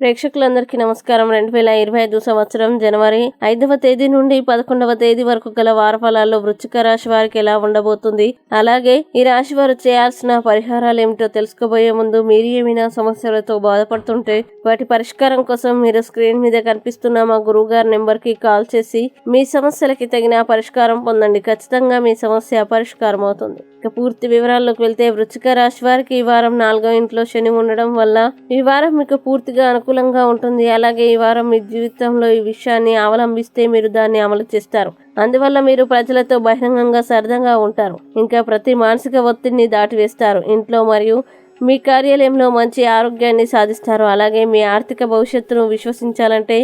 ప్రేక్షకులందరికీ నమస్కారం. రెండు వేల ఇరవై ఐదు సంవత్సరం జనవరి ఐదవ తేదీ నుండి పదకొండవ తేదీ వరకు గల వారఫలాల్లో వృచ్చిక రాశి వారికి ఎలా ఉండబోతుంది? అలాగే ఈ రాశి వారు చేయాల్సిన పరిహారాలు ఏమిటో తెలుసుకోబోయే ముందు మీరు ఏమైనా సమస్యలతో బాధపడుతుంటే వాటి పరిష్కారం కోసం మీరు స్క్రీన్ మీద కనిపిస్తున్న మా గురువు గారి నెంబర్కి కాల్ చేసి మీ సమస్యలకి తగిన పరిష్కారం పొందండి. ఖచ్చితంగా మీ సమస్య పరిష్కారం అవుతుంది. ఇక పూర్తి వివరాల్లోకి వెళ్తే వృచ్చిక రాశి వారికి ఈ వారం నాలుగో ఇంట్లో శని ఉండడం వల్ల ఈ వారం మీకు పూర్తిగా అనుకూలంగా ఉంటుంది. అలాగే ఈ వారం మీ జీవితంలో ఈ విషయాన్ని అవలంబిస్తే మీరు దాన్ని అమలు చేస్తారు. అందువల్ల మీరు ప్రజలతో బహిరంగంగా సరదాగా ఉంటారు. ఇంకా ప్రతి మానసిక ఒత్తిడిని దాటివేస్తారు. ఇంట్లో మరియు మీ కార్యాలయంలో మంచి ఆరోగ్యాన్ని సాధిస్తారు. అలాగే మీ ఆర్థిక భవిష్యత్తును విశ్వసించాలంటే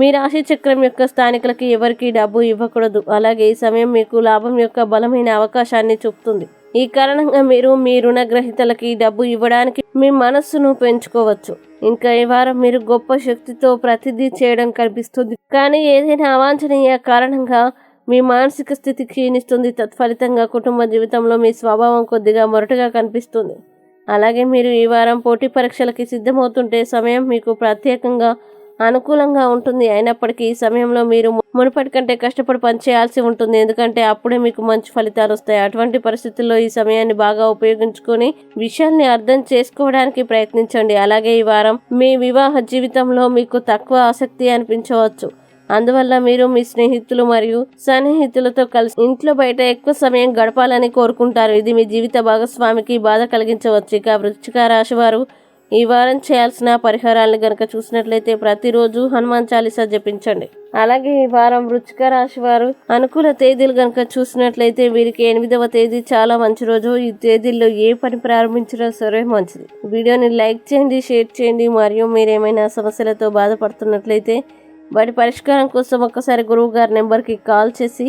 మీ రాశి చక్రం యొక్క స్థానికులకి ఎవరికీ డబ్బు ఇవ్వకూడదు. అలాగే ఈ సమయం మీకు లాభం యొక్క బలమైన అవకాశాన్ని చూపుతుంది. ఈ కారణంగా మీరు మీ రుణగ్రహీతలకి డబ్బు ఇవ్వడానికి మీ మనస్సును పెంచుకోవచ్చు. ఇంకా ఈ వారం మీరు గొప్ప శక్తితో ప్రతిదీ చేయడం కనిపిస్తుంది. కానీ ఏదైనా అవాంఛనీయ కారణంగా మీ మానసిక స్థితి క్షీణిస్తుంది. తత్ఫలితంగా కుటుంబ జీవితంలో మీ స్వభావం కొద్దిగా మొరటుగా కనిపిస్తుంది. అలాగే మీరు ఈ వారం పోటీ పరీక్షలకి సిద్ధమవుతుంటే సమయం మీకు ప్రత్యేకంగా అనుకూలంగా ఉంటుంది. అయినప్పటికీ ఈ సమయంలో మీరు మునుపటి కంటే కష్టపడి పనిచేయాల్సి ఉంటుంది. ఎందుకంటే అప్పుడే మీకు మంచి ఫలితాలు వస్తాయి. అటువంటి పరిస్థితుల్లో ఈ సమయాన్ని బాగా ఉపయోగించుకొని విషయాల్ని అర్థం చేసుకోవడానికి ప్రయత్నించండి. అలాగే ఈ వారం మీ వివాహ జీవితంలో మీకు తక్కువ ఆసక్తి అనిపించవచ్చు. అందువల్ల మీరు మీ స్నేహితులు మరియు సన్నిహితులతో కలిసి ఇంట్లో బయట ఎక్కువ సమయం గడపాలని కోరుకుంటారు. ఇది మీ జీవిత భాగస్వామికి బాధ కలిగించవచ్చు. ఇక వృచ్చిక రాశి వారు ఈ వారం చేయాల్సిన పరిహారాలను గనక చూసినట్లయితే ప్రతిరోజు హనుమాన్ చాలీసా జపించండి. అలాగే ఈ వారం వృచ్చిక రాశి వారు అనుకూల తేదీలు గనక చూసినట్లయితే వీరికి ఎనిమిదవ తేదీ చాలా మంచి రోజు. ఈ తేదీల్లో ఏ పని ప్రారంభించినా సరే మంచిది. వీడియోని లైక్ చేయండి షేర్ చేయండి. మరియు మీరు ఏమైనా సమస్యలతో బాధపడుతున్నట్లయితే వాటి పరిష్కారం కోసం ఒక్కసారి గురువు గారి నెంబర్కి కాల్ చేసి